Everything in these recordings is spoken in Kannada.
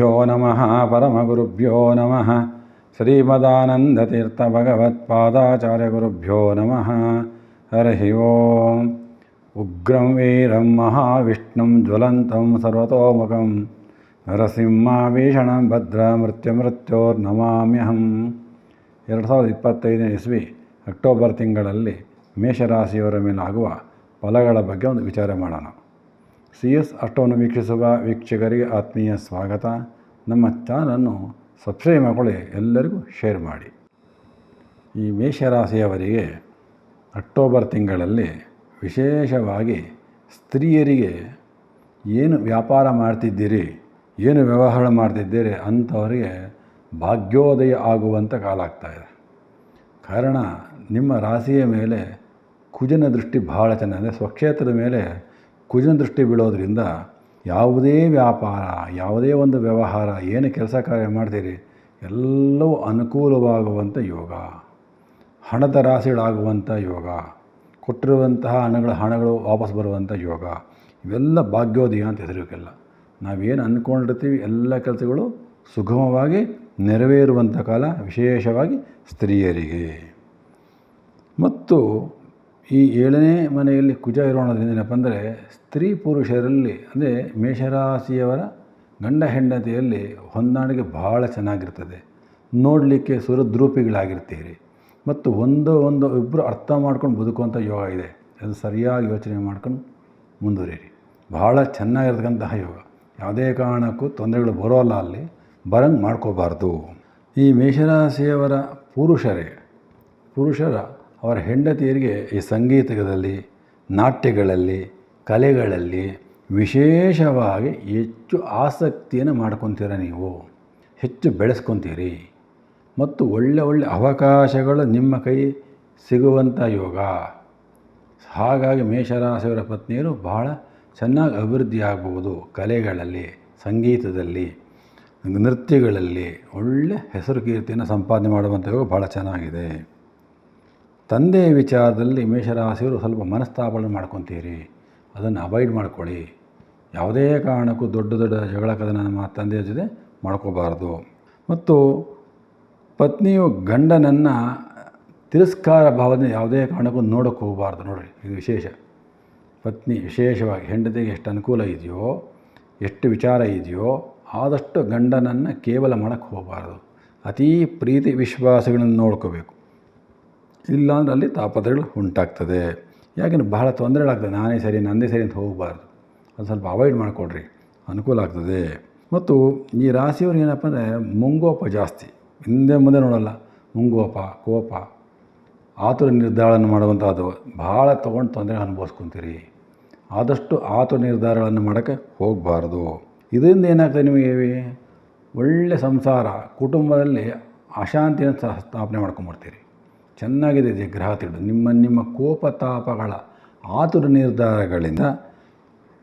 ಗುರುಭ್ಯೋ ನಮಃ ಪರಮಗುರುಭ್ಯೋ ನಮಃ ಶ್ರೀಮದಾನಂದತೀರ್ಥಭಗವತ್ಪಾದಾಚಾರ್ಯಗುರುಭ್ಯೋ ನಮಃ ಹರಿ ಓಂ ಉಗ್ರಂ ವೀರಂ ಮಹಾವಿಷ್ಣುಂ ಜ್ವಲಂತಂ ಸರ್ವತೋಮುಖಂ ನರಸಿಂಹಾಭೀಷಣಂ ಭದ್ರ ಮೃತ್ಯುಮೃತ್ಯೋರ್ನಮಾಮ್ಯಹಂ ಎರಡು ಸಾವಿರದ ಇಪ್ಪತ್ತೈದನೇ ಇಸ್ವಿ, ಅಕ್ಟೋಬರ್ ತಿಂಗಳಲ್ಲಿ ಮೇಷರಾಶಿಯವರ ಮೇಲಾಗುವ ಫಲಗಳ ಬಗ್ಗೆ ಒಂದು ವಿಚಾರ ಮಾಡೋಣ. ಸಿ ಎಸ್ ಅಷ್ಟವನ್ನು ವೀಕ್ಷಿಸುವ ವೀಕ್ಷಕರಿಗೆ ಆತ್ಮೀಯ ಸ್ವಾಗತ. ನಮ್ಮ ಚಾನಲನ್ನು ಸಬ್ಸ್ಕ್ರೈಬ್ ಮಾಡಿಕೊಳ್ಳಿ, ಎಲ್ಲರಿಗೂ ಶೇರ್ ಮಾಡಿ. ಈ ಮೇಷರಾಶಿಯವರಿಗೆ ಅಕ್ಟೋಬರ್ ತಿಂಗಳಲ್ಲಿ ವಿಶೇಷವಾಗಿ ಸ್ತ್ರೀಯರಿಗೆ ಏನು ವ್ಯಾಪಾರ ಮಾಡ್ತಿದ್ದೀರಿ, ಏನು ವ್ಯವಹಾರ ಮಾಡ್ತಿದ್ದೀರಿ ಅಂಥವರಿಗೆ ಭಾಗ್ಯೋದಯ ಆಗುವಂಥ ಕಾಲ ಆಗ್ತಾಯಿದೆ ಕಾರಣ, ನಿಮ್ಮ ರಾಶಿಯ ಮೇಲೆ ಕುಜನ ದೃಷ್ಟಿ ಭಾಳ ಚೆನ್ನಾಗಿದೆ. ಸ್ವಕ್ಷೇತ್ರದ ಮೇಲೆ ಕುಜನ ದೃಷ್ಟಿ ಬೀಳೋದ್ರಿಂದ ಯಾವುದೇ ವ್ಯಾಪಾರ, ಯಾವುದೇ ಒಂದು ವ್ಯವಹಾರ, ಏನು ಕೆಲಸ ಕಾರ್ಯ ಮಾಡ್ತೀರಿ, ಎಲ್ಲವೂ ಅನುಕೂಲವಾಗುವಂಥ ಯೋಗ. ಹಣದ ರಾಶಿಗಳಾಗುವಂಥ ಯೋಗ. ಕೊಟ್ಟಿರುವಂತಹ ಹಣಗಳ, ಹಣಗಳು ವಾಪಸ್ ಬರುವಂಥ ಯೋಗ. ಇವೆಲ್ಲ ಭಾಗ್ಯೋದಯ ಅಂತ ಹೆಸರಿಕೆಲ್ಲ ನಾವೇನು ಅಂದ್ಕೊಂಡಿರ್ತೀವಿ ಎಲ್ಲ ಕೆಲಸಗಳು ಸುಗಮವಾಗಿ ನೆರವೇರುವಂಥ ಕಾಲ ವಿಶೇಷವಾಗಿ ಸ್ತ್ರೀಯರಿಗೆ. ಮತ್ತು ಈ ಏಳನೇ ಮನೆಯಲ್ಲಿ ಕುಜ ಇರೋಣದ್ರಿಂದ ಏನಪ್ಪ ಅಂದರೆ ಸ್ತ್ರೀ ಪುರುಷರಲ್ಲಿ, ಅಂದರೆ ಮೇಷರಾಶಿಯವರ ಗಂಡ ಹೆಂಡತಿಯಲ್ಲಿ ಹೊಂದಾಣಿಕೆ ಭಾಳ ಚೆನ್ನಾಗಿರ್ತದೆ. ನೋಡಲಿಕ್ಕೆ ಸುರದ್ರೂಪಿಗಳಾಗಿರ್ತೀರಿ. ಮತ್ತು ಒಂದು ಒಂದು ಇಬ್ಬರು ಅರ್ಥ ಮಾಡ್ಕೊಂಡು ಬದುಕುವಂಥ ಯೋಗ ಇದೆ. ಅದು ಸರಿಯಾಗಿ ಯೋಚನೆ ಮಾಡ್ಕೊಂಡು ಮುಂದುವರಿಯಿರಿ. ಭಾಳ ಚೆನ್ನಾಗಿರ್ತಕ್ಕಂತಹ ಯೋಗ. ಯಾವುದೇ ಕಾರಣಕ್ಕೂ ತೊಂದರೆಗಳು ಬರೋಲ್ಲ ಅಲ್ಲಿ. ಬರಂಗೆ ಮಾಡ್ಕೋಬಾರ್ದು. ಈ ಮೇಷರಾಶಿಯವರ ಪುರುಷರೇ, ಪುರುಷರ ಅವರ ಹೆಂಡತಿಯರಿಗೆ ಈ ಸಂಗೀತದಲ್ಲಿ, ನಾಟ್ಯಗಳಲ್ಲಿ, ಕಲೆಗಳಲ್ಲಿ ವಿಶೇಷವಾಗಿ ಹೆಚ್ಚು ಆಸಕ್ತಿಯನ್ನು ಮಾಡ್ಕೊತೀರ ನೀವು. ಹೆಚ್ಚು ಬೆಳೆಸ್ಕೊತೀರಿ. ಮತ್ತು ಒಳ್ಳೆ ಒಳ್ಳೆ ಅವಕಾಶಗಳು ನಿಮ್ಮ ಕೈ ಸಿಗುವಂಥ ಯೋಗ. ಹಾಗಾಗಿ ಮೇಷರಾಶಿಯವರ ಪತ್ನಿಯರು ಬಹಳ ಚೆನ್ನಾಗಿ ಅಭಿವೃದ್ಧಿ ಆಗ್ಬೋದು ಕಲೆಗಳಲ್ಲಿ, ಸಂಗೀತದಲ್ಲಿ, ನೃತ್ಯಗಳಲ್ಲಿ. ಒಳ್ಳೆ ಹೆಸರು ಕೀರ್ತಿಯನ್ನು ಸಂಪಾದನೆ ಮಾಡುವಂಥ ಯೋಗ ಭಾಳ ಚೆನ್ನಾಗಿದೆ. ತಂದೆಯ ವಿಚಾರದಲ್ಲಿ ಮೇಷರಾಶಿಯವರು ಸ್ವಲ್ಪ ಮನಸ್ತಾಪಗಳನ್ನು ಮಾಡ್ಕೊತೀರಿ. ಅದನ್ನು ಅವಾಯ್ಡ್ ಮಾಡ್ಕೊಳ್ಳಿ. ಯಾವುದೇ ಕಾರಣಕ್ಕೂ ದೊಡ್ಡ ದೊಡ್ಡ ಜಗಳ ಕದನ ನಮ್ಮ ತಂದೆಯ ಜೊತೆ ಮಾಡ್ಕೋಬಾರ್ದು. ಮತ್ತು ಪತ್ನಿಯು ಗಂಡನನ್ನು ತಿರಸ್ಕಾರ ಭಾವನೆ ಯಾವುದೇ ಕಾರಣಕ್ಕೂ ನೋಡೋಕ್ಕೆ ಹೋಗಬಾರ್ದು ನೋಡಿರಿ, ಇದು ವಿಶೇಷ. ಪತ್ನಿ ವಿಶೇಷವಾಗಿ ಹೆಂಡತಿಗೆ ಎಷ್ಟು ಅನುಕೂಲ ಇದೆಯೋ, ಎಷ್ಟು ವಿಚಾರ ಇದೆಯೋ, ಆದಷ್ಟು ಗಂಡನನ್ನು ಕೇವಲ ಮಾಡೋಕ್ಕೆ ಹೋಗಬಾರ್ದು. ಅತೀ ಪ್ರೀತಿ ವಿಶ್ವಾಸಗಳನ್ನು ನೋಡ್ಕೋಬೇಕು. ಇಲ್ಲಾಂದ್ರೆ ಅಲ್ಲಿ ತಾಪತ್ರಗಳು ಉಂಟಾಗ್ತದೆ. ಯಾಕೆಂದ್ರೆ ಬಹಳ ತೊಂದರೆಗಳಾಗ್ತದೆ ನಾನೇ ಸರಿ, ನಂದೇ ಸರಿ ಅಂತ ಹೋಗಬಾರ್ದು. ಅದು ಸ್ವಲ್ಪ ಅವಾಯ್ಡ್ ಮಾಡಿಕೊಡ್ರಿ. ಅನುಕೂಲ ಆಗ್ತದೆ. ಮತ್ತು ಈ ರಾಶಿಯವ್ರಿಗೆ ಏನಪ್ಪ ಅಂದರೆ ಮುಂಗೋಪ ಜಾಸ್ತಿ. ಹಿಂದೆ ಮುಂದೆ ನೋಡಲ್ಲ. ಮುಂಗೋಪ, ಕೋಪ, ಆತುರ ನಿರ್ಧಾರಗಳನ್ನು ಮಾಡುವಂಥದ್ದು ಭಾಳ ತೊಗೊಂಡು ತೊಂದರೆ ಅನುಭವಿಸ್ಕೊತೀರಿ. ಆದಷ್ಟು ಆತುರ ನಿರ್ಧಾರಗಳನ್ನು ಮಾಡೋಕ್ಕೆ ಹೋಗಬಾರ್ದು. ಇದರಿಂದ ಏನಾಗ್ತದೆ ನಿಮಗೆ? ಒಳ್ಳೆ ಸಂಸಾರ, ಕುಟುಂಬದಲ್ಲಿ ಅಶಾಂತಿಯನ್ನು ಸ್ಥಾಪನೆ ಮಾಡ್ಕೊಂಬರ್ತೀರಿ ಚೆನ್ನಾಗಿದೆ ಇದೆ ಗ್ರಹ ತಿಳಿದು ನಿಮ್ಮ ನಿಮ್ಮ ಕೋಪತಾಪಗಳ ಆತುರ ನಿರ್ಧಾರಗಳಿಂದ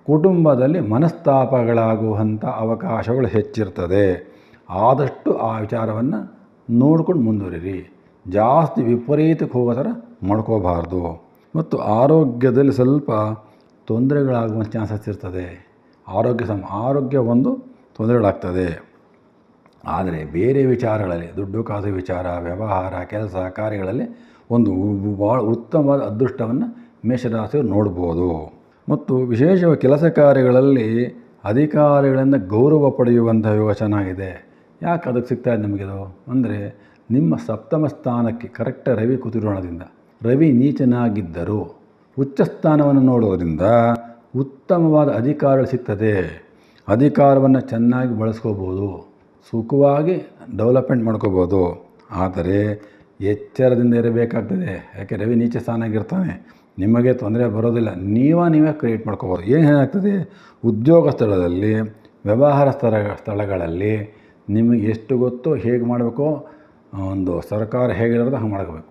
ಕುಟುಂಬದಲ್ಲಿ ಮನಸ್ತಾಪಗಳಾಗುವಂಥ ಅವಕಾಶಗಳು ಹೆಚ್ಚಿರ್ತದೆ. ಆದಷ್ಟು ಆ ವಿಚಾರವನ್ನು ನೋಡ್ಕೊಂಡು ಮುಂದುವರಿರಿ. ಜಾಸ್ತಿ ವಿಪರೀತಕ್ಕೆ ಹೋಗೋ ಥರ ಮಾಡ್ಕೋಬಾರ್ದು. ಮತ್ತು ಆರೋಗ್ಯದಲ್ಲಿ ಸ್ವಲ್ಪ ತೊಂದರೆಗಳಾಗುವ ಚಾನ್ಸಸ್ ಇರ್ತದೆ. ಆರೋಗ್ಯ ಸಮ, ಆರೋಗ್ಯ ಒಂದು ತೊಂದರೆಗಳಾಗ್ತದೆ. ಆದರೆ ಬೇರೆ ವಿಚಾರಗಳಲ್ಲಿ, ದುಡ್ಡು ಕಾಸು ವಿಚಾರ, ವ್ಯವಹಾರ, ಕೆಲಸ, ಕಾರ್ಯಗಳಲ್ಲಿ ಒಂದು ಭಾಳ ಉತ್ತಮವಾದ ಅದೃಷ್ಟವನ್ನು ಮೇಷರಾಶಿಯವರು ನೋಡ್ಬೋದು. ಮತ್ತು ವಿಶೇಷವಾಗಿ ಕೆಲಸ ಕಾರ್ಯಗಳಲ್ಲಿ ಅಧಿಕಾರಿಗಳಿಂದ ಗೌರವ ಪಡೆಯುವಂಥ ಯೋಗ ಚೆನ್ನಾಗಿದೆ ಯಾಕೆ ಅದಕ್ಕೆ ಸಿಗ್ತಾ ಇದೆ ನಮಗಿದು ಅಂದರೆ ನಿಮ್ಮ ಸಪ್ತಮ ಸ್ಥಾನಕ್ಕೆ ಕರೆಕ್ಟ್ ರವಿ ಕುತಿರೋಣದಿಂದ ರವಿ ನೀಚನಾಗಿದ್ದರೂ ಉಚ್ಚ ಸ್ಥಾನವನ್ನು ನೋಡೋದರಿಂದ ಉತ್ತಮವಾದ ಅಧಿಕಾರಗಳು ಸಿಗ್ತದೆ. ಅಧಿಕಾರವನ್ನು ಚೆನ್ನಾಗಿ ಬಳಸ್ಕೋಬೋದು. ಸುಖವಾಗಿ ಡೆವಲಪ್ಮೆಂಟ್ ಮಾಡ್ಕೋಬೋದು. ಆದರೆ ಎಚ್ಚರದಿಂದ ಇರಬೇಕಾಗ್ತದೆ. ಯಾಕೆ ರವಿ ನೀಚ ಸ್ಥಾನಾಗಿರ್ತಾನೆ ನಿಮಗೆ ತೊಂದರೆ ಬರೋದಿಲ್ಲ. ನೀವೇ ನೀವೇ ಕ್ರಿಯೇಟ್ ಮಾಡ್ಕೋಬೋದು. ಏನೇನಾಗ್ತದೆ ಉದ್ಯೋಗ ಸ್ಥಳದಲ್ಲಿ, ವ್ಯವಹಾರ ಸ್ಥಳ, ಸ್ಥಳಗಳಲ್ಲಿ ನಿಮಗೆ ಎಷ್ಟು ಗೊತ್ತೋ ಹೇಗೆ ಮಾಡಬೇಕು? ಒಂದು ಸರ್ಕಾರ ಹೇಗಿರೋದು ಹಂಗೆ ಮಾಡ್ಕೋಬೇಕು.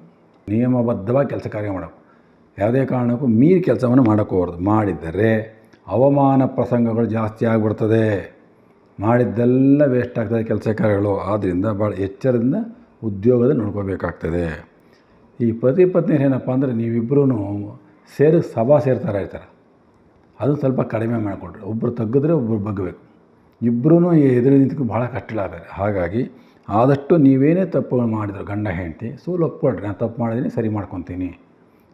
ನಿಯಮಬದ್ಧವಾಗಿ ಕೆಲಸ ಕಾರ್ಯ ಮಾಡಬೇಕು. ಯಾವುದೇ ಕಾರಣಕ್ಕೂ ಮೀರಿ ಕೆಲಸವನ್ನು ಮಾಡಕೋಬಾರ್ದು ಮಾಡಿದರೆ ಅವಮಾನ ಪ್ರಸಂಗಗಳು ಜಾಸ್ತಿ ಆಗಿಬಿಡ್ತದೆ. ಮಾಡಿದ್ದೆಲ್ಲ ವೇಸ್ಟ್ ಆಗ್ತದೆ ಕೆಲಸ ಕಾರ್ಯಗಳು. ಆದ್ದರಿಂದ ಭಾಳ ಎಚ್ಚರದಿಂದ ಉದ್ಯೋಗದ ನೋಡ್ಕೋಬೇಕಾಗ್ತದೆ. ಈ ಪತಿ ಪತ್ನಿ ಏನಪ್ಪ ಅಂದರೆ ನೀವಿಬ್ಬರೂ ಸೇರಿ ಸಭಾ ಸೇರ್ತಾರೆ ಇರ್ತಾರೆ. ಅದು ಸ್ವಲ್ಪ ಕಡಿಮೆ ಮಾಡಿಕೊಡ್ರಿ ಒಬ್ಬರು ತಗ್ಗಿದ್ರೆ ಒಬ್ಬರು ಬಗ್ಗಬೇಕು. ಇಬ್ಬರೂ ಎದುರು ನಿಂತ್ಕೊಂಡು ಭಾಳ ಕಷ್ಟಲಾಗ್ತದೆ ಹಾಗಾಗಿ ಆದಷ್ಟು ನೀವೇನೇ ತಪ್ಪುಗಳು ಮಾಡಿದ್ರು, ಗಂಡ, ಹೆಂಡತಿ ಸೋಲು ಒಪ್ಕೊಳ್ರಿ ನಾನು ತಪ್ಪು ಮಾಡಿದ್ದೀನಿ ಸರಿ ಮಾಡ್ಕೊತೀನಿ.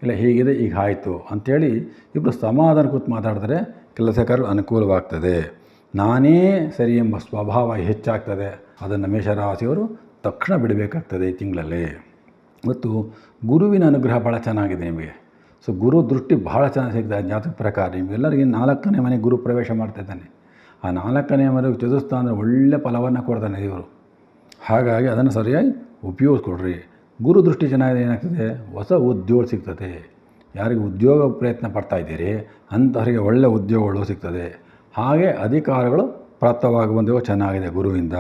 ಇಲ್ಲ, ಹೀಗಿದೆ, ಈಗ ಆಯಿತು. ಅಂಥೇಳಿ ಇಬ್ಬರು ಸಮಾಧಾನ ಕೂತು ಮಾತಾಡಿದ್ರೆ ಕೆಲಸ ಅನುಕೂಲವಾಗ್ತದೆ. ನಾನೇ ಸರಿ ಎಂಬ ಸ್ವಭಾವ ಹೆಚ್ಚಾಗ್ತದೆ. ಅದನ್ನು ಮೇಷರಾಶಿಯವರು ತಕ್ಷಣ ಬಿಡಬೇಕಾಗ್ತದೆ ಈ ತಿಂಗಳಲ್ಲಿ. ಮತ್ತು ಗುರುವಿನ ಅನುಗ್ರಹ ಭಾಳ ಚೆನ್ನಾಗಿದೆ ನಿಮಗೆ. ಸೊ, ಗುರು ದೃಷ್ಟಿ ಭಾಳ ಚೆನ್ನಾಗಿ ಸಿಗ್ತದೆ ಜಾತಕ ಪ್ರಕಾರ. ನಿಮಗೆಲ್ಲರಿಗೆ ನಾಲ್ಕನೇ ಮನೆ ಗುರು ಪ್ರವೇಶ ಮಾಡ್ತಿದ್ದಾನೆ ಆ ನಾಲ್ಕನೇ ಮನೆ ಅಂದರೆ ಒಳ್ಳೆ ಫಲವನ್ನು ಕೊಡ್ತಾನೆ ಇವರು. ಹಾಗಾಗಿ ಅದನ್ನು ಸರಿಯಾಗಿ ಉಪಯೋಗಿಸ್ಕೊಡ್ರಿ. ಗುರು ದೃಷ್ಟಿ ಚೆನ್ನಾಗಿದೆ, ಏನಾಗ್ತದೆ? ಹೊಸ ಉದ್ಯೋಗ ಸಿಗ್ತದೆ. ಯಾರಿಗೆ ಉದ್ಯೋಗ ಪ್ರಯತ್ನ ಪಡ್ತಾ ಇದ್ದೀರಿ, ಅಂಥವರಿಗೆ ಒಳ್ಳೆಯ ಉದ್ಯೋಗಗಳು ಸಿಗ್ತದೆ. ಹಾಗೆ ಅಧಿಕಾರಗಳು ಪ್ರಾಪ್ತವಾಗುವಂತೆಯೂ ಚೆನ್ನಾಗಿದೆ ಗುರುವಿಂದ.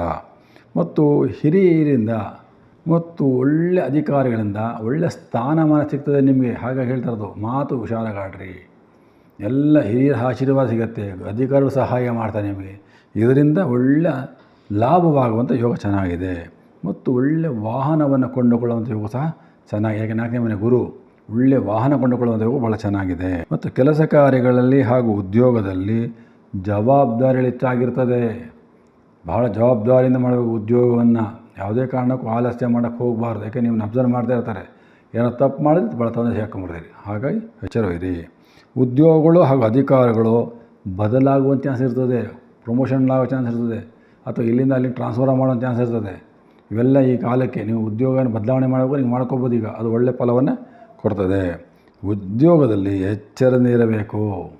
ಮತ್ತು ಹಿರಿಯರಿಂದ ಮತ್ತು ಒಳ್ಳೆ ಅಧಿಕಾರಿಗಳಿಂದ ಒಳ್ಳೆ ಸ್ಥಾನಮಾನ ಸಿಗ್ತದೆ ನಿಮಗೆ. ಹಾಗೆ ಹೇಳ್ತಾ ಇರೋದು, ಮಾತು ಹುಷಾರಾಗಾಡ್ರಿ. ಎಲ್ಲ ಹಿರಿಯರ ಆಶೀರ್ವಾದ ಸಿಗುತ್ತೆ, ಅಧಿಕಾರಿಗಳು ಸಹಾಯ ಮಾಡ್ತಾರೆ ನಿಮಗೆ. ಇದರಿಂದ ಒಳ್ಳೆ ಲಾಭವಾಗುವಂಥ ಯೋಗ ಚೆನ್ನಾಗಿದೆ. ಮತ್ತು ಒಳ್ಳೆ ವಾಹನವನ್ನು ಕೊಂಡುಕೊಳ್ಳುವಂಥ ಯೋಗ ಸಹ ಚೆನ್ನಾಗಿ, ಯಾಕೆ ನಾಲ್ಕನೇ ಮನೆ ಗುರು, ಒಳ್ಳೆ ವಾಹನ ಕೊಂಡುಕೊಳ್ಳುವಂಥ ಯೋಗ ಭಾಳ ಚೆನ್ನಾಗಿದೆ. ಮತ್ತು ಕೆಲಸ ಕಾರ್ಯಗಳಲ್ಲಿ ಹಾಗೂ ಉದ್ಯೋಗದಲ್ಲಿ ಜವಾಬ್ದಾರಿಗಳು ಹೆಚ್ಚಾಗಿರ್ತದೆ. ಭಾಳ ಜವಾಬ್ದಾರಿಯಿಂದ ಮಾಡಬೇಕು ಉದ್ಯೋಗವನ್ನು ಯಾವುದೇ ಕಾರಣಕ್ಕೂ ಆಲಸ್ಯ ಮಾಡೋಕ್ಕೆ ಹೋಗಬಾರ್ದು. ಯಾಕೆ ನೀವು ಅಬ್ಸರ್ವ್ ಮಾಡ್ತಾ ಇರ್ತಾರೆ. ಏನೋ ತಪ್ಪು ಮಾಡಿದ್ರೆ ಭಾಳ ತೊಂದರೆ ಸೇರ್ಕೊಂಬಿಡ್ತೀರಿ ಹಾಗಾಗಿ ಎಚ್ಚರವಿರಿ. ಉದ್ಯೋಗಗಳು ಹಾಗೂ ಅಧಿಕಾರಗಳು ಬದಲಾಗುವ ಚಾನ್ಸ್ ಇರ್ತದೆ. ಪ್ರಮೋಷನ್ ಆಗೋ ಚಾನ್ಸ್ ಇರ್ತದೆ. ಅಥವಾ ಇಲ್ಲಿಂದ ಅಲ್ಲಿ ಟ್ರಾನ್ಸ್ಫರ್ ಮಾಡೋ ಚಾನ್ಸ್ ಇರ್ತದೆ. ಇವೆಲ್ಲ ಈ ಕಾಲಕ್ಕೆ ನೀವು ಉದ್ಯೋಗನ ಬದಲಾವಣೆ ಮಾಡಬೇಕು ನೀವು ಮಾಡ್ಕೋಬೋದು ಈಗ. ಅದು ಒಳ್ಳೆಯ ಫಲವನ್ನು ಕೊಡ್ತದೆ. ಉದ್ಯೋಗದಲ್ಲಿ ಎಚ್ಚರದಿಂದ ಇರಬೇಕು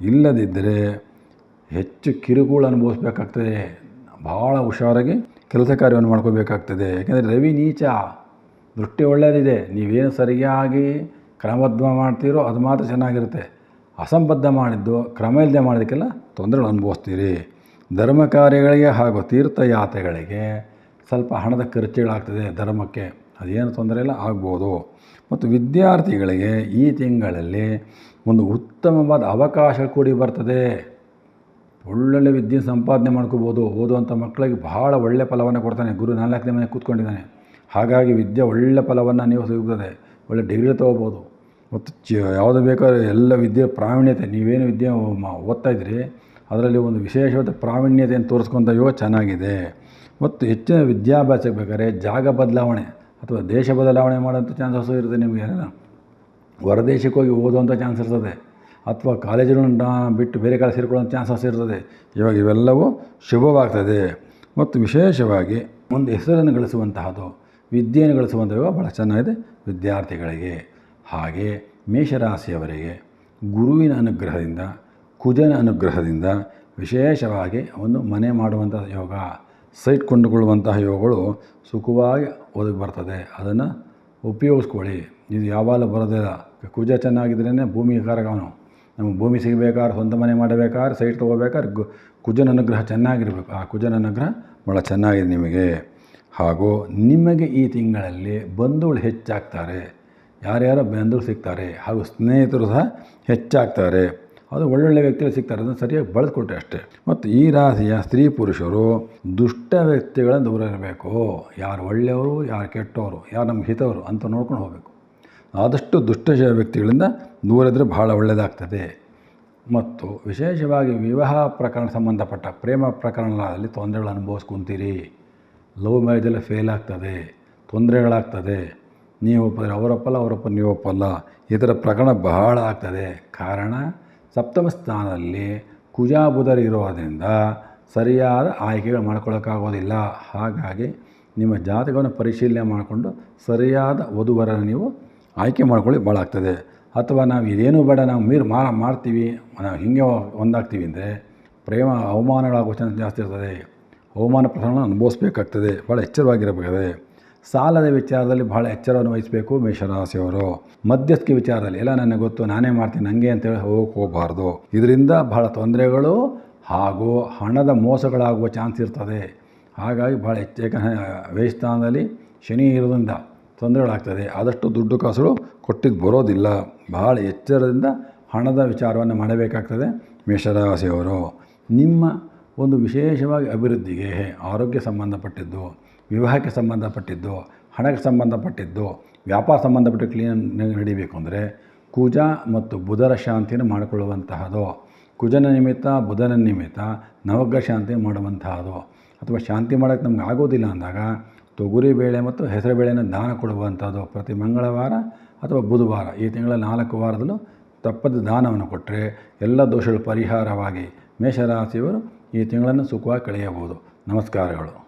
ಇಲ್ಲದಿದ್ದರೆ ಹೆಚ್ಚು ಕಿರುಕುಳ ಅನುಭವಿಸ್ಬೇಕಾಗ್ತದೆ. ಭಾಳ ಹುಷಾರಾಗಿ ಕೆಲಸ ಕಾರ್ಯವನ್ನು ಮಾಡ್ಕೋಬೇಕಾಗ್ತದೆ. ಯಾಕೆಂದರೆ ರವಿ ನೀಚ, ದೃಷ್ಟಿ ಒಳ್ಳೆಯದಿದೆ. ನೀವೇನು ಸರಿಯಾಗಿ ಕ್ರಮಬದ್ಧ ಮಾಡ್ತೀರೋ ಅದು ಮಾತ್ರ ಚೆನ್ನಾಗಿರುತ್ತೆ. ಅಸಂಬದ್ಧ ಮಾಡಿದ್ದು, ಕ್ರಮ ಇಲ್ಲದೆ ಮಾಡೋದಕ್ಕೆಲ್ಲ ತೊಂದರೆಗಳು ಅನುಭವಿಸ್ತೀರಿ. ಧರ್ಮ ಕಾರ್ಯಗಳಿಗೆ ಹಾಗೂ ತೀರ್ಥಯಾತ್ರೆಗಳಿಗೆ ಸ್ವಲ್ಪ ಹಣದ ಖರ್ಚುಗಳಾಗ್ತದೆ ಧರ್ಮಕ್ಕೆ. ಅದೇನು ತೊಂದರೆ ಇಲ್ಲ, ಆಗ್ಬೋದು. ಮತ್ತು ವಿದ್ಯಾರ್ಥಿಗಳಿಗೆ ಈ ತಿಂಗಳಲ್ಲಿ ಒಂದು ಉತ್ತಮವಾದ ಅವಕಾಶ ಕೂಡಿ ಬರ್ತದೆ. ಒಳ್ಳೊಳ್ಳೆ ವಿದ್ಯೆ ಸಂಪಾದನೆ ಮಾಡ್ಕೋಬೋದು, ಓದುವಂಥ ಮಕ್ಕಳಿಗೆ ಭಾಳ ಒಳ್ಳೆಯ ಫಲವನ್ನು ಕೊಡ್ತಾನೆ. ಗುರು ನಾಲ್ಕನೇ ಮನೆ ಕೂತ್ಕೊಂಡಿದ್ದಾನೆ. ಹಾಗಾಗಿ ವಿದ್ಯೆ ಒಳ್ಳೆಯ ಫಲವನ್ನು ನೀವು ಸಿಗುತ್ತದೆ. ಒಳ್ಳೆ ಡಿಗ್ರಿ ತೊಗೋಬೋದು. ಮತ್ತು ಚ, ಯಾವುದು ಬೇಕಾದ್ರೆ ಎಲ್ಲ ವಿದ್ಯೆ ಪ್ರಾವೀಣ್ಯತೆ, ನೀವೇನು ವಿದ್ಯೆ ಓದ್ತಾ ಇದ್ದೀರಿ, ಅದರಲ್ಲಿ ಒಂದು ವಿಶೇಷವಾದ ಪ್ರಾವೀಣ್ಯತೆಯನ್ನು ತೋರಿಸ್ಕೊಂತ ಯೋಗ ಚೆನ್ನಾಗಿದೆ. ಮತ್ತು ಹೆಚ್ಚಿನ ವಿದ್ಯಾಭ್ಯಾಸಕ್ಕೆ ಬೇಕಾದ್ರೆ ಜಾಗ ಬದಲಾವಣೆ ಅಥವಾ ದೇಶ ಬದಲಾವಣೆ ಮಾಡೋಂಥ ಚಾನ್ಸಸ್ ಇರುತ್ತೆ ನಿಮಗೆ. ಹೊರದೇಶಕ್ಕೆ ಹೋಗಿ ಓದುವಂಥ ಚಾನ್ಸ್ ಇರ್ತದೆ. ಅಥವಾ ಕಾಲೇಜುಗಳನ್ನು ಬಿಟ್ಟು ಬೇರೆ ಕಡೆ ಸೇರಿಕೊಳ್ಳೋ ಚಾನ್ಸಸ್ ಇರ್ತದೆ. ಇವಾಗ ಇವೆಲ್ಲವೂ ಶುಭವಾಗ್ತದೆ. ಮತ್ತು ವಿಶೇಷವಾಗಿ ಒಂದು ಹೆಸರನ್ನು ಗಳಿಸುವಂತಹದ್ದು, ವಿದ್ಯೆಯನ್ನು ಗಳಿಸುವಂಥವು ಭಾಳ ಚೆನ್ನಾಗಿದೆ ವಿದ್ಯಾರ್ಥಿಗಳಿಗೆ. ಹಾಗೆ ಮೇಷರಾಶಿಯವರಿಗೆ ಗುರುವಿನ ಅನುಗ್ರಹದಿಂದ, ಕುಜನ ಅನುಗ್ರಹದಿಂದ ವಿಶೇಷವಾಗಿ ಒಂದು ಮನೆ ಮಾಡುವಂಥ ಯೋಗ, ಸೈಟ್ ಕೊಂಡುಕೊಳ್ಳುವಂತಹ ಯೋಗಗಳು ಸುಖವಾಗಿ ಒದಗಿ ಬರ್ತದೆ. ಅದನ್ನು ಉಪಯೋಗಿಸ್ಕೊಳ್ಳಿ. ಇದು ಯಾವಾಗಲೂ ಬರೋದಿಲ್ಲ ಕುಜ ಚೆನ್ನಾಗಿದ್ರೇ ಭೂಮಿ ಕಾರಕವನು ನಮಗೆ ಭೂಮಿ ಸಿಗಬೇಕಾದ್ರೆ ಸ್ವಂತ ಮನೆ ಮಾಡಬೇಕಾದ್ರೆ ಸೈಟ್ ತೊಗೋಬೇಕಾದ್ರೆ ಗು, ಕುಜನ ಅನುಗ್ರಹ ಚೆನ್ನಾಗಿರಬೇಕು. ಆ ಕುಜನ ಅನುಗ್ರಹ ಭಾಳ ಚೆನ್ನಾಗಿದೆ ನಿಮಗೆ. ಹಾಗೂ ನಿಮಗೆ ಈ ತಿಂಗಳಲ್ಲಿ ಬಂಧುಗಳು ಹೆಚ್ಚಾಗ್ತಾರೆ. ಯಾರ್ಯಾರೋ ಬಂಧುಗಳು ಸಿಗ್ತಾರೆ ಹಾಗೂ ಸ್ನೇಹಿತರು ಸಹ ಹೆಚ್ಚಾಗ್ತಾರೆ. ಅದು ಒಳ್ಳೊಳ್ಳೆ ವ್ಯಕ್ತಿಗಳು ಸಿಗ್ತಾರೆ, ಅದನ್ನು ಸರಿಯಾಗಿ ಬಳಸ್ಕೊಟ್ರೆ ಅಷ್ಟೇ. ಮತ್ತು ಈ ರಾಶಿಯ ಸ್ತ್ರೀ ಪುರುಷರು ದುಷ್ಟ ವ್ಯಕ್ತಿಗಳನ್ನು ದೂರ ಇರಬೇಕು. ಯಾರು ಒಳ್ಳೆಯವರು, ಯಾರು ಕೆಟ್ಟವರು, ಯಾರು ನಮ್ಗೆ ಹಿತವರು ಅಂತ ನೋಡ್ಕೊಂಡು ಹೋಗಬೇಕು. ಆದಷ್ಟು ದುಷ್ಟ ವ್ಯಕ್ತಿಗಳಿಂದ ದೂರಿದ್ರೆ ಬಹಳ ಒಳ್ಳೆಯದಾಗ್ತದೆ ಮತ್ತು ವಿಶೇಷವಾಗಿ ವಿವಾಹ ಪ್ರಕರಣ ಸಂಬಂಧಪಟ್ಟ ಪ್ರೇಮ ಪ್ರಕರಣಗಳಲ್ಲಿ ತೊಂದರೆಗಳು ಅನುಭವಿಸ್ಕೊತೀರಿ. ಲವ್ ಮ್ಯಾರೇಜಲ್ಲಿ ಫೇಲ್ ಆಗ್ತದೆ, ತೊಂದರೆಗಳಾಗ್ತದೆ. ನೀವು ಒಪ್ಪಿದ್ರೆ ಅವರೊಪ್ಪಲ್ಲ, ಅವರೊಪ್ಪ ನೀವು ಒಪ್ಪಲ್ಲ. ಈ ಥರ ಪ್ರಕರಣ ಬಹಳ ಆಗ್ತದೆ. ಕಾರಣ ಸಪ್ತಮ ಸ್ಥಾನದಲ್ಲಿ ಕುಜಾ ಬುಧರು ಇರೋದರಿಂದ ಸರಿಯಾದ ಆಯ್ಕೆಗಳು ಮಾಡ್ಕೊಳ್ಳೋಕ್ಕಾಗೋದಿಲ್ಲ ಹಾಗಾಗಿ ನಿಮ್ಮ ಜಾತಕವನ್ನು ಪರಿಶೀಲನೆ ಮಾಡಿಕೊಂಡು ಸರಿಯಾದ ವಧುವರನ್ನು ನೀವು ಆಯ್ಕೆ ಮಾಡ್ಕೊಳ್ಳಿ ಭಾಳ ಆಗ್ತದೆ. ಅಥವಾ ನಾವು ಇದೇನು ಬೇಡ, ನಾವು ಮೀರು ಮಾರ ಮಾಡ್ತೀವಿ, ನಾವು ಹಿಂಗೆ ಒಂದಾಗ್ತೀವಿ ಅಂದರೆ ಪ್ರೇಮ ಅವಮಾನಗಳಾಗೋ ಚಾನ್ಸ್ ಜಾಸ್ತಿ ಇರ್ತದೆ. ಅವಮಾನ ಪ್ರಸರಣ ಅನುಭವಿಸ್ಬೇಕಾಗ್ತದೆ. ಭಾಳ ಎಚ್ಚರವಾಗಿರಬೇಕಾದ್ರೆ ಸಾಲದ ವಿಚಾರದಲ್ಲಿ ಭಾಳ ಎಚ್ಚರವನ್ನು ವಹಿಸಬೇಕು ಮೇಷರಾಶಿಯವರು. ಮಧ್ಯಸ್ಥಿಕೆ ವಿಚಾರದಲ್ಲಿ ಎಲ್ಲ ನನಗೆ ಗೊತ್ತು, ನಾನೇ ಮಾಡ್ತೀನಿ ನನಗೆ ಅಂತೇಳಿ ಹೋಗಕ್ಕೆ ಹೋಗಬಾರ್ದು. ಇದರಿಂದ ಭಾಳ ತೊಂದರೆಗಳು ಹಾಗೂ ಹಣದ ಮೋಸಗಳಾಗುವ ಚಾನ್ಸ್ ಇರ್ತದೆ. ಹಾಗಾಗಿ ಭಾಳ ಹೆಚ್ಚು ಯಾಕಂದರೆ ವ್ಯಯಸ್ಥಾನದಲ್ಲಿ ಶನಿ ಇರೋದ್ರಿಂದ ತೊಂದರೆಗಳಾಗ್ತದೆ. ಆದಷ್ಟು ದುಡ್ಡು ಕಾಸುಗಳು ಕೊಟ್ಟಿದ್ದು ಬರೋದಿಲ್ಲ. ಭಾಳ ಎಚ್ಚರದಿಂದ ಹಣದ ವಿಚಾರವನ್ನು ಮಾಡಬೇಕಾಗ್ತದೆ ಮೇಷರಾಶಿಯವರು. ನಿಮ್ಮ ಒಂದು ವಿಶೇಷವಾಗಿ ಅಭಿವೃದ್ಧಿಗೆ ಆರೋಗ್ಯ ಸಂಬಂಧಪಟ್ಟಿದ್ದು, ವಿವಾಹಕ್ಕೆ ಸಂಬಂಧಪಟ್ಟಿದ್ದು, ಹಣಕ್ಕೆ ಸಂಬಂಧಪಟ್ಟಿದ್ದು, ವ್ಯಾಪಾರ ಸಂಬಂಧಪಟ್ಟ ಕ್ಲೀನ್ ನಡೀಬೇಕು ಅಂದರೆ ಕುಜ ಮತ್ತು ಬುಧರ ಶಾಂತಿಯನ್ನು ಮಾಡಿಕೊಳ್ಳುವಂತಹದು, ಕುಜನ ನಿಮಿತ್ತ, ಬುಧನ ನಿಮಿತ್ತ ನವಗ್ರಹ ಶಾಂತಿ ಮಾಡುವಂತಹದು, ಅಥವಾ ಶಾಂತಿ ಮಾಡೋಕ್ಕೆ ನಮ್ಗೆ ಆಗೋದಿಲ್ಲ ಅಂದಾಗ ತೊಗರಿ ಬೇಳೆ ಮತ್ತು ಹೆಸರು ಬೇಳೆಯನ್ನು ದಾನ ಕೊಡುವಂಥದ್ದು ಪ್ರತಿ ಮಂಗಳವಾರ ಅಥವಾ ಬುಧವಾರ. ಈ ತಿಂಗಳ ನಾಲ್ಕು ವಾರದಲ್ಲೂ ತಪ್ಪದ ದಾನವನ್ನು ಕೊಟ್ಟರೆ ಎಲ್ಲ ದೋಷಗಳು ಪರಿಹಾರವಾಗಿ ಮೇಷರಾಶಿಯವರು ಈ ತಿಂಗಳನ್ನು ಸುಖವಾಗಿ ಕಳೆಯಬಹುದು. ನಮಸ್ಕಾರಗಳು.